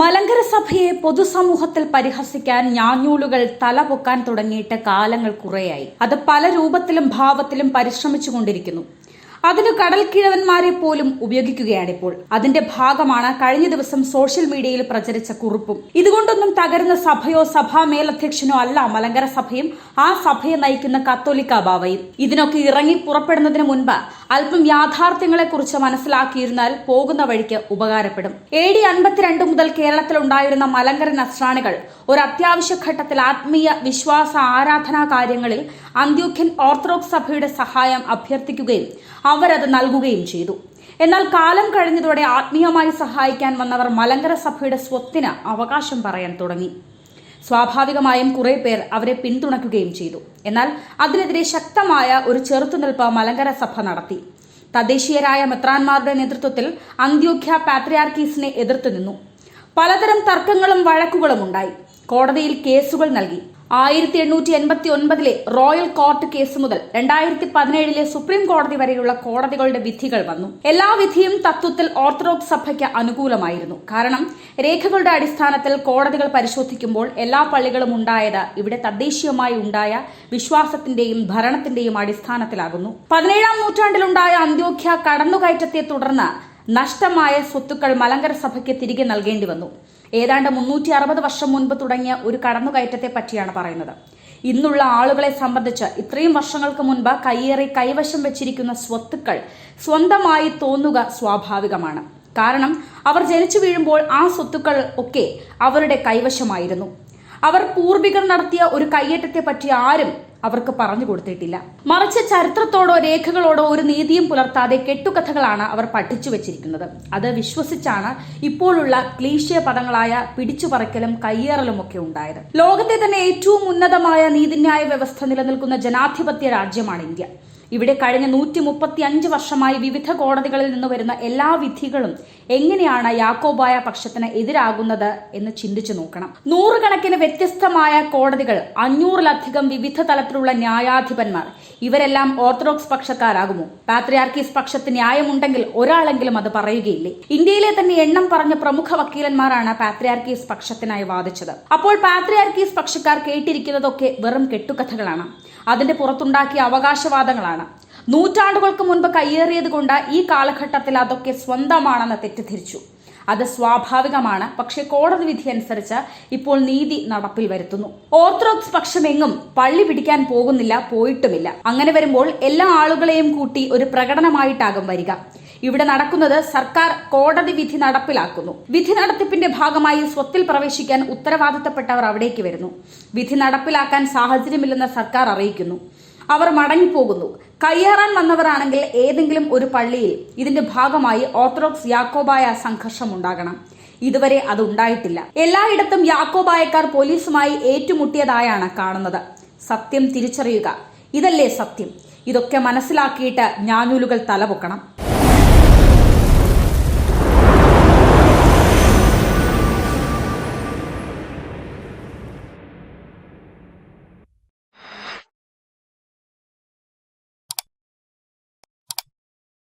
മലങ്കര സഭയെ പൊതുസമൂഹത്തിൽ പരിഹസിക്കാൻ ഞാഞ്ഞൂലുകൾ തലപൊക്കാൻ തുടങ്ങിയിട്ട് കാലങ്ങൾ കുറേയായി. അത് പല രൂപത്തിലും ഭാവത്തിലും പരിശ്രമിച്ചുകൊണ്ടിരിക്കുന്നു. അതിന് കടൽക്കിഴവന്മാരെ പോലും ഉപയോഗിക്കുകയാണിപ്പോൾ. അതിന്റെ ഭാഗമാണ് കഴിഞ്ഞ ദിവസം സോഷ്യൽ മീഡിയയിൽ പ്രചരിച്ച കുറിപ്പും. ഇതുകൊണ്ടൊന്നും തകരുന്ന സഭയോ സഭാ മേലധ്യക്ഷനോ അല്ല മലങ്കര സഭയും ആ സഭയെ നയിക്കുന്ന കത്തോലിക്ക ബാവയും. ഇതിനൊക്കെ ഇറങ്ങി പുറപ്പെടുന്നതിന് മുൻപ് അല്പം യാഥാർത്ഥ്യങ്ങളെക്കുറിച്ച് മനസ്സിലാക്കിയിരുന്നാൽ പോകുന്ന വഴിക്ക് ഉപകാരപ്പെടും. എ ഡി അൻപത്തിരണ്ട് മുതൽ കേരളത്തിലുണ്ടായിരുന്ന മലങ്കര നസ്രാണികൾ ഒരു അത്യാവശ്യ ഘട്ടത്തിൽ ആത്മീയ വിശ്വാസ ആരാധനാ കാര്യങ്ങളിൽ അന്ത്യോഖ്യൻ ഓർത്തഡോക്സ് സഭയുടെ സഹായം അഭ്യർത്ഥിക്കുകയും അവരത് നൽകുകയും ചെയ്തു. എന്നാൽ കാലം കഴിഞ്ഞതോടെ ആത്മീയമായി സഹായിക്കാൻ വന്നവർ മലങ്കര സഭയുടെ സ്വത്തിന് അവകാശം പറയാൻ തുടങ്ങി. സ്വാഭാവികമായും കുറെ പേർ അവരെ പിന്തുണയ്ക്കുകയും ചെയ്തു. എന്നാൽ അതിനെതിരെ ശക്തമായ ഒരു ചെറുത്തുനിൽപ്പ് മലങ്കര സഭ നടത്തി. തദ്ദേശീയരായ മെത്രാന്മാരുടെ നേതൃത്വത്തിൽ അന്ത്യോഖ്യ പാത്രിയാർക്കീസിനെ എതിർത്തു നിന്നു. പലതരം തർക്കങ്ങളും വഴക്കുകളും ഉണ്ടായി. കോടതിയിൽ കേസുകൾ നൽകി. ആയിരത്തി എണ്ണൂറ്റി എൺപത്തി ഒൻപതിലെ റോയൽ കോർട്ട് കേസ് മുതൽ രണ്ടായിരത്തി പതിനേഴിലെ സുപ്രീം കോടതി വരെയുള്ള കോടതികളുടെ വിധികൾ വന്നു. എല്ലാ വിധിയും തത്വത്തിൽ ഓർത്തഡോക്സ് സഭയ്ക്ക് അനുകൂലമായിരുന്നു. കാരണം രേഖകളുടെ അടിസ്ഥാനത്തിൽ കോടതികൾ പരിശോധിക്കുമ്പോൾ എല്ലാ പള്ളികളും ഉണ്ടായത് ഇവിടെ തദ്ദേശീയമായി ഉണ്ടായ വിശ്വാസത്തിന്റെയും ഭരണത്തിന്റെയും അടിസ്ഥാനത്തിലാകുന്നു. പതിനേഴാം നൂറ്റാണ്ടിലുണ്ടായ അന്ത്യോഖ്യ കടന്നുകയറ്റത്തെ തുടർന്ന് നഷ്ടമായ സ്വത്തുക്കൾ മലങ്കര സഭയ്ക്ക് തിരികെ നൽകേണ്ടി വന്നു. ഏതാണ്ട് മുന്നൂറ്റി അറുപത് വർഷം മുൻപ് തുടങ്ങിയ ഒരു കടന്നുകയറ്റത്തെ പറ്റിയാണ് പറയുന്നത്. ഇന്നുള്ള ആളുകളെ സംബന്ധിച്ച് ഇത്രയും വർഷങ്ങൾക്ക് മുൻപ് കയ്യേറി കൈവശം വെച്ചിരിക്കുന്ന സ്വത്തുക്കൾ സ്വന്തമായി തോന്നുക സ്വാഭാവികമാണ്. കാരണം അവർ ജനിച്ചു വീഴുമ്പോൾ ആ സ്വത്തുക്കൾ ഒക്കെ അവരുടെ കൈവശമായിരുന്നു. അവർ പൂർവികർ നടത്തിയ ഒരു കയ്യേറ്റത്തെ പറ്റി ആരും അവർക്ക് പറഞ്ഞു കൊടുത്തിട്ടില്ല. മറിച്ച് ചരിത്രത്തോടോ രേഖകളോടോ ഒരു നീതിയും പുലർത്താതെ കെട്ടുകഥകളാണ് അവർ പഠിച്ചു വെച്ചിരിക്കുന്നത്. അത് വിശ്വസിച്ചാണ് ഇപ്പോഴുള്ള ക്ലീശയ പദങ്ങളായ പിടിച്ചുപറിക്കലും കയ്യേറലും ഒക്കെ ഉണ്ടായത്. ലോകത്തെ തന്നെ ഏറ്റവും ഉന്നതമായ നീതിന്യായ വ്യവസ്ഥ നിലനിൽക്കുന്ന ജനാധിപത്യ രാജ്യമാണ് ഇന്ത്യ. ഇവിടെ കഴിഞ്ഞ നൂറ്റി മുപ്പത്തി അഞ്ച് വർഷമായി വിവിധ കോടതികളിൽ നിന്ന് വരുന്ന എല്ലാ വിധികളും എങ്ങനെയാണ് യാക്കോബായ പക്ഷത്തിന് എതിരാകുന്നത് എന്ന് ചിന്തിച്ചു നോക്കണം. നൂറുകണക്കിന് വ്യത്യസ്തമായ കോടതികൾ അഞ്ഞൂറിലധികം വിവിധ തലത്തിലുള്ള ന്യായാധിപന്മാർ ഇവരെല്ലാം ഓർത്തഡോക്സ് പക്ഷക്കാരാകുമോ? പാത്രിയാർക്കീസ് പക്ഷത്ത് ന്യായമുണ്ടെങ്കിൽ ഒരാളെങ്കിലും അത് പറയുകയില്ലേ? ഇന്ത്യയിലെ തന്നെ എണ്ണം പറഞ്ഞ പ്രമുഖ വക്കീലന്മാരാണ് പാത്രിയാർക്കീസ് പക്ഷത്തിനായി വാദിച്ചത്. അപ്പോൾ പാത്രിയാർക്കീസ് പക്ഷക്കാർ കേട്ടിരിക്കുന്നതൊക്കെ വെറും കെട്ടുകഥകളാണ്. അതിന്റെ പുറത്തുണ്ടാക്കിയ അവകാശവാദങ്ങളാണ്. നൂറ്റാണ്ടുകൾക്ക് മുൻപ് കയ്യേറിയത് കൊണ്ട് ഈ കാലഘട്ടത്തിൽ അതൊക്കെ സ്വന്തമാണെന്ന് തെറ്റിദ്ധരിച്ചു. അത് സ്വാഭാവികമാണ്. പക്ഷേ കോടതി വിധി അനുസരിച്ച് ഇപ്പോൾ നീതി നടപ്പിൽ വരുത്തുന്നു. ഓർത്തഡോക്സ് പക്ഷമെങ്ങും പള്ളി പിടിക്കാൻ പോകുന്നില്ല പോയിട്ടുമില്ല. അങ്ങനെ വരുമ്പോൾ എല്ലാ ആളുകളെയും കൂട്ടി ഒരു പ്രകടനമായിട്ടാകും വരിക. ഇവിടെ നടക്കുന്നത് സർക്കാർ കോടതി വിധി നടപ്പിലാക്കുന്നു. വിധി നടത്തിപ്പിന്റെ ഭാഗമായി സ്വത്തിൽ പ്രവേശിക്കാൻ ഉത്തരവാദിത്തപ്പെട്ടവർ അവിടേക്ക് വരുന്നു. വിധി നടപ്പിലാക്കാൻ സാഹചര്യമില്ലെന്ന് സർക്കാർ അറിയിക്കുന്നു. അവർ മടങ്ങിപ്പോകുന്നു. കയ്യേറാൻ വന്നവരാണെങ്കിൽ ഏതെങ്കിലും ഒരു പള്ളിയിൽ ഇതിന്റെ ഭാഗമായി ഓർത്തഡോക്സ് യാക്കോബായ സംഘർഷം ഉണ്ടാകണം. ഇതുവരെ അത് ഉണ്ടായിട്ടില്ല. എല്ലായിടത്തും യാക്കോബായക്കാർ പോലീസുമായി ഏറ്റുമുട്ടിയതായാണ് കാണുന്നത്. സത്യം തിരിച്ചറിയുക. ഇതല്ലേ സത്യം. ഇതൊക്കെ മനസ്സിലാക്കിയിട്ട് ഞാനൂലുകൾ തലപൊക്കണം.